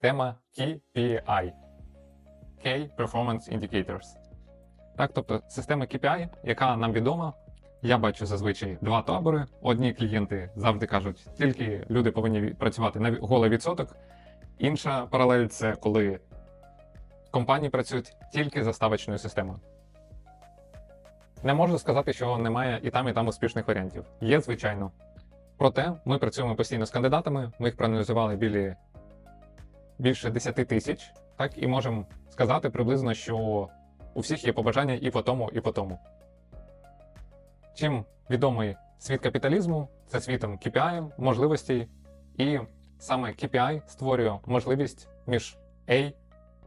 тема KPI Key Performance Indicators. Так, тобто система KPI, яка нам відома, я бачу зазвичай два табори. Одні клієнти завжди кажуть, тільки люди повинні працювати на голий відсоток. Інша паралель це коли компанії працюють тільки за ставочною системою. Не можу сказати, що немає і там, і там успішних варіантів. Є, звичайно. Проте ми працюємо постійно з кандидатами, ми їх проаналізували білі більше 10 тисяч, так і можемо сказати приблизно, що у всіх є побажання і по тому, і по тому. Чим відомий світ капіталізму, це світом KPI, можливостей, і саме KPI створює можливість між A,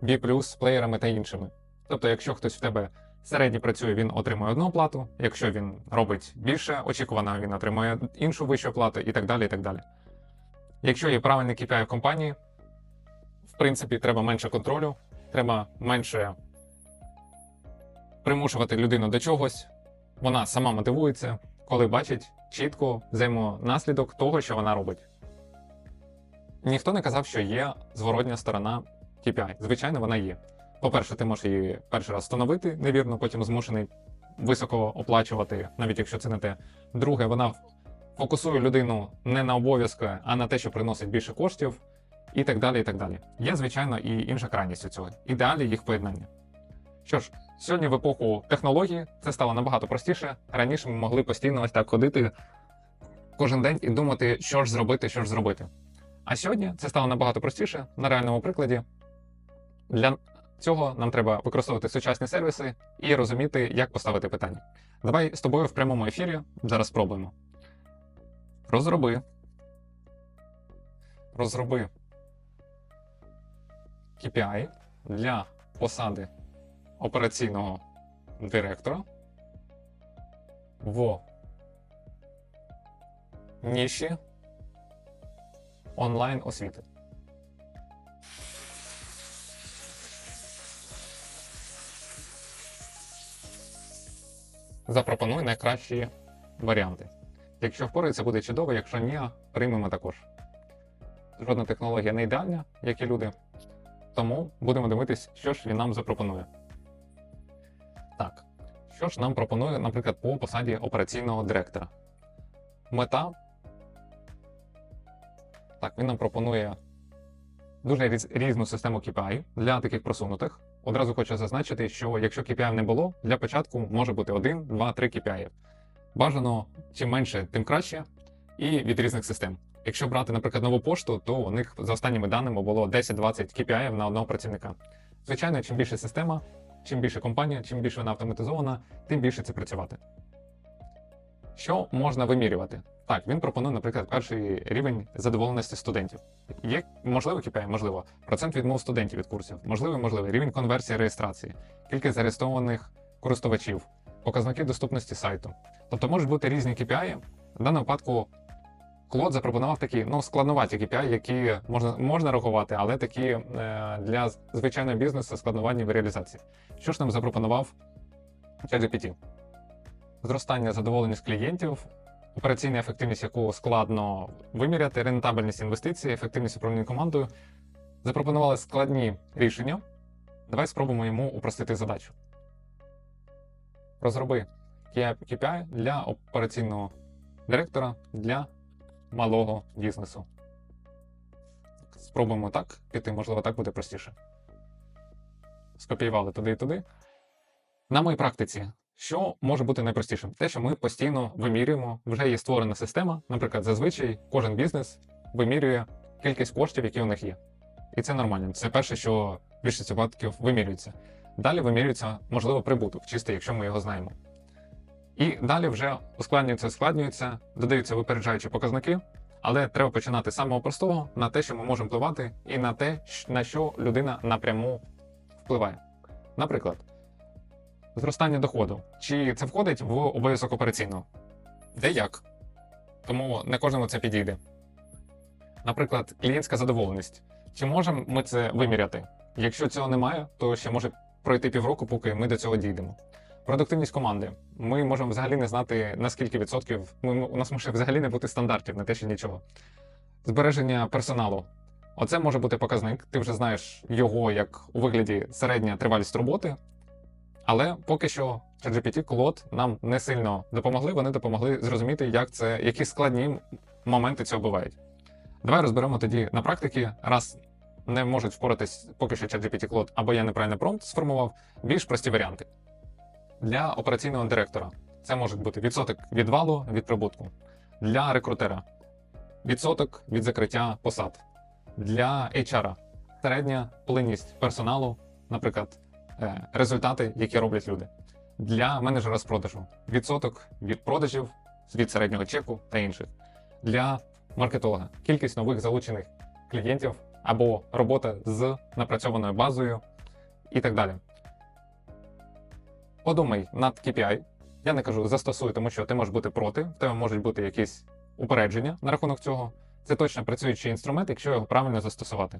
B+, плеєрами та іншими. Тобто, якщо хтось в тебе середньо працює, він отримує одну плату, якщо він робить більше очікувано, він отримує іншу вищу плату і так далі. і так далі. Якщо є правильний KPI в компанії, принципі, треба менше контролю, треба менше примушувати людину до чогось. Вона сама мотивується, коли бачить чітко взаємонаслідок того, що вона робить. Ніхто не казав, що є зворотня сторона KPI. Звичайно, вона є. По-перше, ти можеш її перший раз встановити невірно, потім змушений високо оплачувати, навіть якщо це не те. Друге, вона фокусує людину не на обов'язки, а на те, що приносить більше коштів, і так далі. і так далі. Є, звичайно, і інша крайність у цього. Ідеалі їх поєднання. Що ж, сьогодні в епоху технології це стало набагато простіше. Раніше ми могли постійно ось так ходити кожен день і думати, що ж зробити, що ж зробити. А сьогодні це стало набагато простіше на реальному прикладі. Для цього нам треба використовувати сучасні сервіси і розуміти, як поставити питання. Давай з тобою в прямому ефірі зараз спробуємо. Розроби. Розроби KPI для посади операційного директора в ніші онлайн освіти. Запропонуй найкращі варіанти. Якщо впорається, буде чудово, якщо ні, приймемо також. Жодна технологія не ідеальна, як і люди. Тому будемо дивитись, що ж він нам запропонує. Так, що ж нам пропонує, наприклад, по посаді операційного директора? Мета. Так, він нам пропонує дуже різ- різну систему KPI для таких просунутих. Одразу хочу зазначити, що якщо KPI не було, для початку може бути 1, 2, 3 KPI. Бажано чим менше, тим краще, і від різних систем. Якщо брати, наприклад, нову пошту, то у них за останніми даними було 10-20 KPI на одного працівника. Звичайно, чим більше система, чим більше компанія, чим більше вона автоматизована, тим більше це працювати. Що можна вимірювати? Так, він пропонує, наприклад, перший рівень задоволеності студентів. Є можливо KPI? Можливо. Процент відмов студентів від курсів, можливо, можливо. Рівень конверсії реєстрації, кількість зареєстрованих користувачів, показники доступності сайту. Тобто можуть бути різні KPI. В даному випадку Клод запропонував такі ну, складноваті KPI, які можна, можна рахувати, але такі е, для звичайного бізнесу складновані в реалізації. Що ж нам запропонував ChatGPT? Зростання задоволеність клієнтів, операційна ефективність, яку складно виміряти, рентабельність інвестицій, ефективність управління командою. Запропонували складні рішення. Давай спробуємо йому упростити задачу. Розроби KPI для операційного директора для малого бізнесу. Спробуємо так піти, можливо, так буде простіше. Скопіювали туди і туди. На моїй практиці, що може бути найпростішим? Те, що ми постійно вимірюємо, вже є створена система. Наприклад, зазвичай кожен бізнес вимірює кількість коштів, які у них є. І це нормально. Це перше, що в більшості випадків вимірюється. Далі вимірюється, можливо, прибуток, чисто, якщо ми його знаємо. І далі вже ускладнюється, ускладнюється, додаються випереджаючі показники, але треба починати з самого простого на те, що ми можемо впливати, і на те, на що людина напряму впливає. Наприклад, зростання доходу. Чи це входить в обов'язок операційного? Де як? Тому не кожному це підійде. Наприклад, клієнтська задоволеність. Чи можемо ми це виміряти? Якщо цього немає, то ще може пройти півроку, поки ми до цього дійдемо. Продуктивність команди. Ми можемо взагалі не знати на скільки відсотків. Ми, у нас може взагалі не бути стандартів, не те, що нічого. Збереження персоналу. Оце може бути показник. Ти вже знаєш його як у вигляді середня тривалість роботи. Але поки що ChatGPT, Claude нам не сильно допомогли. Вони допомогли зрозуміти, як це, які складні моменти цього бувають. Давай розберемо тоді на практиці, раз не можуть впоратись поки що ChatGPT Claude, або я неправильно промпт сформував, більш прості варіанти. Для операційного директора це може бути відсоток відвалу від прибутку. Для рекрутера відсоток від закриття посад. Для HR середня плинність персоналу, наприклад, е, результати, які роблять люди. Для менеджера з продажу відсоток від продажів, від середнього чеку та інших. Для маркетолога кількість нових залучених клієнтів або робота з напрацьованою базою і так далі. Подумай над KPI. Я не кажу застосуй, тому що ти можеш бути проти, в тебе можуть бути якісь упередження на рахунок цього. Це точно працюючий інструмент, якщо його правильно застосувати.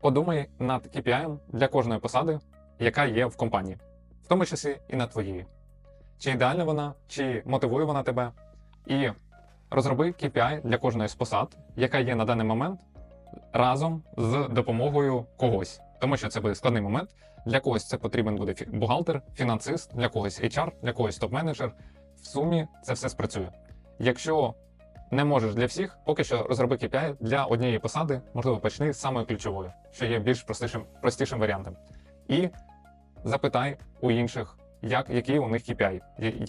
Подумай над KPI для кожної посади, яка є в компанії, в тому числі і над твоєю. Чи ідеальна вона, чи мотивує вона тебе. І розроби KPI для кожної з посад, яка є на даний момент, разом з допомогою когось. Тому що це буде складний момент. Для когось це потрібен буде бухгалтер, фінансист, для когось HR, для когось топ-менеджер. В сумі це все спрацює. Якщо не можеш для всіх, поки що розроби KPI для однієї посади, можливо, почни з самої ключової, що є більш простішим, простішим варіантом. І запитай у інших, як, які у них KPI,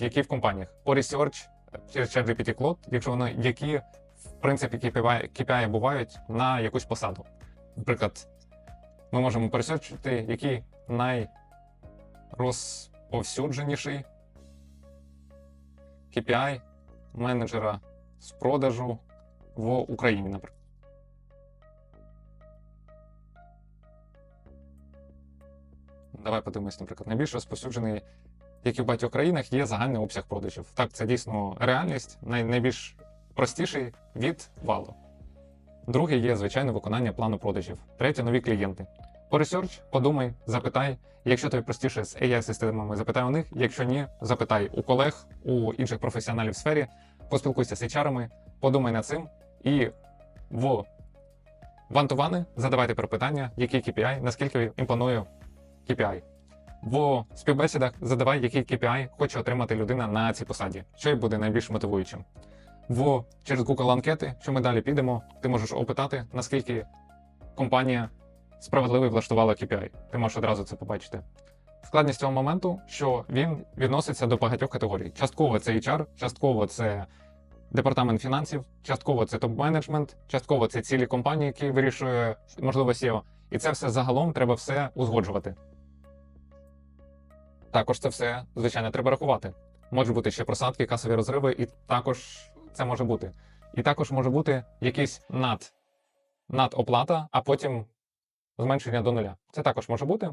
які в компаніях. По research через ChatGPT Cloud, якщо вони які в принципі KPI, KPI бувають на якусь посаду. Наприклад, ми можемо пересерчити, який найрозповсюдженіший KPI менеджера з продажу в Україні, наприклад. Давай подивимось, наприклад, найбільш розповсюджений, як і в багатьох країнах, є загальний обсяг продажів. Так, це дійсно реальність, най- найбільш простіший від валу. Другий є, звичайно, виконання плану продажів. Третє нові клієнти. По research подумай, запитай. Якщо тобі простіше з AI-системами, запитай у них. Якщо ні, запитай у колег, у інших професіоналів в сфері, поспілкуйся з HR-ами, подумай над цим і в вантувани задавай тепер питання, який KPI, наскільки імпонує KPI. В співбесідах задавай, який KPI хоче отримати людина на цій посаді, що й буде найбільш мотивуючим. В через Google анкети, що ми далі підемо, ти можеш опитати, наскільки компанія справедливо влаштувала KPI. Ти можеш одразу це побачити. Складність цього моменту, що він відноситься до багатьох категорій. Частково це HR, частково це департамент фінансів, частково це топ-менеджмент, частково це цілі компанії, які вирішує, можливо, SEO. І це все загалом треба все узгоджувати. Також це все, звичайно, треба рахувати. Можуть бути ще просадки, касові розриви, і також це може бути. І також може бути якийсь над, надоплата, а потім зменшення до нуля. Це також може бути.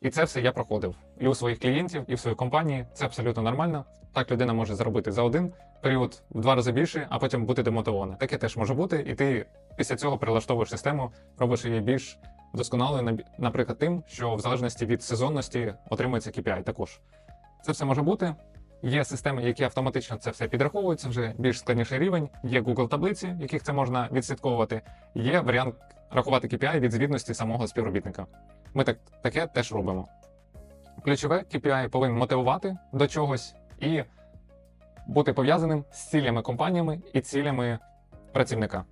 І це все я проходив. І у своїх клієнтів, і в своїй компанії. Це абсолютно нормально. Так людина може заробити за один період в два рази більше, а потім бути демотивована. Таке теж може бути, і ти після цього прилаштовуєш систему, робиш її більш досконалою, наприклад, тим, що в залежності від сезонності отримується KPI також. Це все може бути. Є системи, які автоматично це все підраховують, вже більш складніший рівень. Є Google таблиці, яких це можна відслідковувати. Є варіант рахувати KPI від звітності самого співробітника. Ми так, таке теж робимо. Ключове KPI повинен мотивувати до чогось і бути пов'язаним з цілями компаніями і цілями працівника.